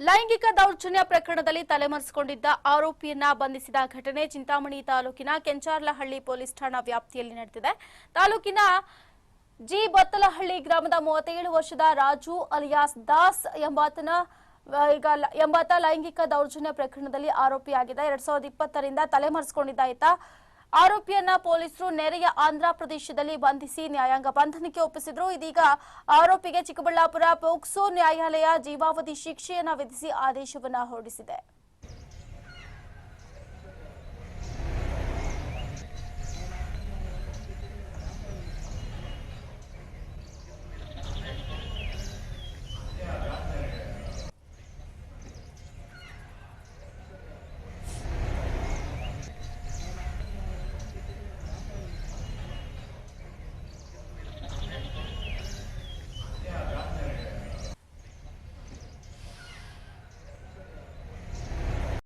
ಲೈಂಗಿಕ ದೌರ್ಜನ್ಯ ಪ್ರಕರಣದಲ್ಲಿ ತಲೆಮರೆಸಿಕೊಂಡಿದ್ದ ಆರೋಪಿಯನ್ನ ಬಂಧಿಸಿದ ಘಟನೆ ಚಿಂತಾಮಣಿ ತಾಲೂಕಿನ ಕೆಂಚಾರ್ಲಹಳ್ಳಿ ಪೊಲೀಸ್ ಠಾಣಾ ವ್ಯಾಪ್ತಿಯಲ್ಲಿ ನಡೆದಿದೆ. ತಾಲೂಕಿನ ಜಿ ಬತ್ತಲಹಳ್ಳಿ ಗ್ರಾಮದ ಮೂವತ್ತೇಳು ವರ್ಷದ ರಾಜು ಅಲಿಯಾಸ್ ದಾಸ್ ಎಂಬಾತನ ಈಗ ಎಂಬಾತ ಲೈಂಗಿಕ ದೌರ್ಜನ್ಯ ಪ್ರಕರಣದಲ್ಲಿ ಆರೋಪಿಯಾಗಿದೆ ಎರಡ್ ಸಾವಿರದ ಇಪ್ಪತ್ತರಿಂದ ತಲೆಮರೆಸಿಕೊಂಡಿದ್ದ ಈತ ಆರೋಪಿಯನ್ನ ಪೊಲೀಸರು ನೆರೆಯ ಆಂಧ್ರ ಪ್ರದೇಶದಲ್ಲಿ ಬಂಧಿಸಿ ನ್ಯಾಯಾಂಗ ಬಂಧನಕ್ಕೆ ಒಪ್ಪಿಸಿದ್ರು. ಇದೀಗ ಆರೋಪಿಗೆ ಚಿಕ್ಕಬಳ್ಳಾಪುರ ಪೋಕ್ಸೋ ನ್ಯಾಯಾಲಯ ಜೀವಾವಧಿ ಶಿಕ್ಷೆಯನ್ನ ವಿಧಿಸಿ ಆದೇಶವನ್ನ ಹೊರಡಿಸಿದೆ.